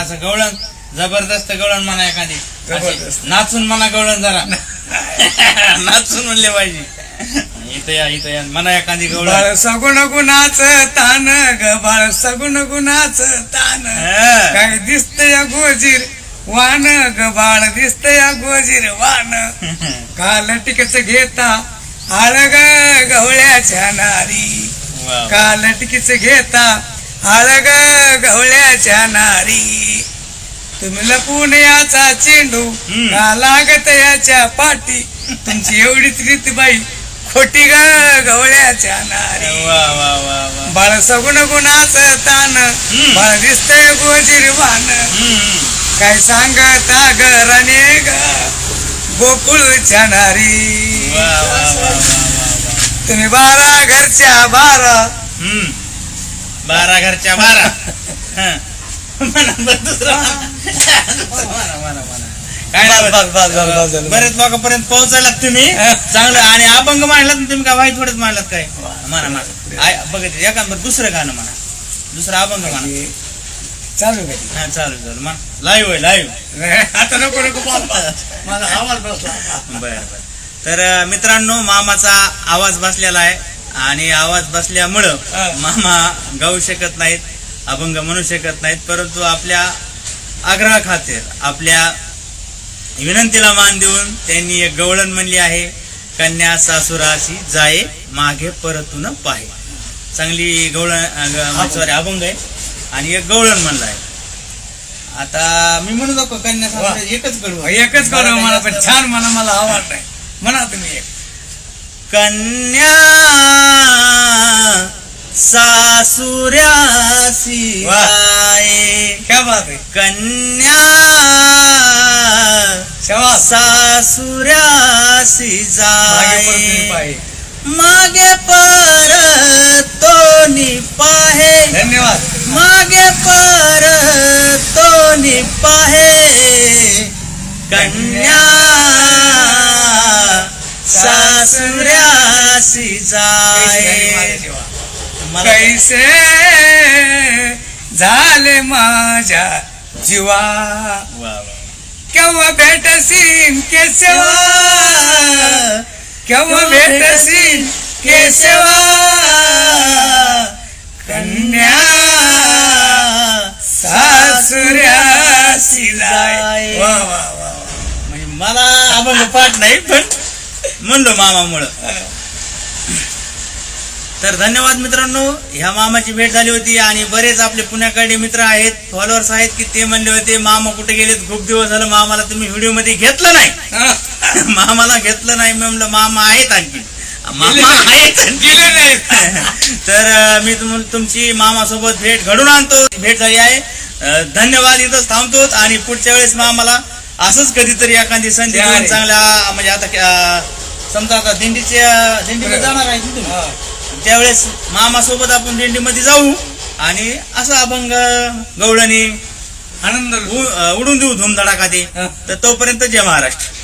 असं गवळण जबरदस्त गवळण म्हणा एखादी. जबरदस्त. नाचून म्हणा गवळण जरा. नाचून म्हणले पाहिजे. इथं या इथं या. म्हणा एखादी गवळण. बाळ सगुण गुणाच तान ग बाळ सगुण गुणाच तान हा. काय दिसत या गोजीर वान ग बाळ दिसत या गोजीर वान काल टिकच घेता आळ ग गवळ्याच्या नारी. वा, वा. काल टिकीच घेता आळ ग गवळ्याच्या नारी. तुम्ही लपून याचा चेंडू. का लागत याच्या पाठी? तुमची एवढीच रीत बाई खोटी ग गवळ्याच्या नारी. वा वा वा वा. बाळ सगुण गुणाच तान बाळ दिसतंय गोजीरवान. काय सांगता घराने ग? गोकुळच्या नारी. तुम्ही बारा घरच्या बारा. बारा घरच्या बारा. हं. म्हणा बरं दुसरं म्हणा. काय नाही बस, बस, बस, बस, बस, बरं. बस. बरेच लोकांपर्यंत पोहोचायलात तुम्ही. चांगलं. आणि अभंग मांडलात ना तुम्ही काय वाईट थोडंच मांडलात काय? म्हणा म्हणा. आय- बघत एका बरं दुसरं गाणं म्हणा. दुसरं अभंग म्हणा. चालू हा चालू चालू म्हणा लाईव्ह होय लाईव्ह आता नको नको बोल, बोल. माझा आवाज बसला. बर बर. तर अं, मित्रांनो मामाचा आवाज बसलेला आहे. आणि आवाज बसल्यामुळं. मामा गाऊ शकत नाहीत अभंग म्हणू शकत नाहीत परंतु आपल्या आग्रह खातीर आपल्या विनंतीला मान देऊन त्यांनी एक गवळण म्हणली आहे कन्या सासुराशी जाये मागे परतून पाहे. चांगली गवळण सॉरी अभंग आहे. आणि एक गवळण म्हणलं आहे. आता मी म्हणू नको कन्या सासुरा एकच करू. एकच करू मला पण छान म्हणा मला आवड नाही म्हणा तुम्ही एक. कन्या वाह. जाये क्या बात आहे कन्या शाबास सासुऱ्यासी मागे पर तोनी पाहे. धन्यवाद. मागे पर तोनी पाहे. कन्या सासुऱ्यासी जाये कैसे झाले माझ्या जीवा. केव्हा भेटसीन केसेवा केव्हा भेटसीन केसेवा कन्या सासुऱ्यासी जाय वा वा वा म्हणजे मला अभंग पाठ नाही पण म्हणलो मामामुळं. तर धन्यवाद मित्रांनो ह्या मामाची भेट झाली होती आणि बरेच आपले पुण्याकडे मित्र आहेत फॉलोअर्स आहेत की ते म्हणले होते मामा कुठे गेलेत? खूप दिवस झालं मामाला तुम्ही व्हिडिओमध्ये घेतलं नाही. मामाला घेतलं नाही मी म्हणलं मामा आहेत आणखी. मामा आहेत आणखी. तर मी तुम तुमची मामासोबत भेट घडून आणतो. भेट झाली आहे. धन्यवाद इथंच थांबतो आणि पुढच्या वेळेस मामाला असंच कधीतरी एखादी संधी या देऊन रे. चांगला म्हणजे आता समजा आता दिंडीचे दिंडीमध्ये जाणार आहे ना तुम्ही हा. त्यावेळेस मामासोबत आपण दिंडीमध्ये जाऊ आणि असं अभंग गवळणी आनंद उडून देऊ धुमधडाका ते. तर तोपर्यंत जय महाराष्ट्र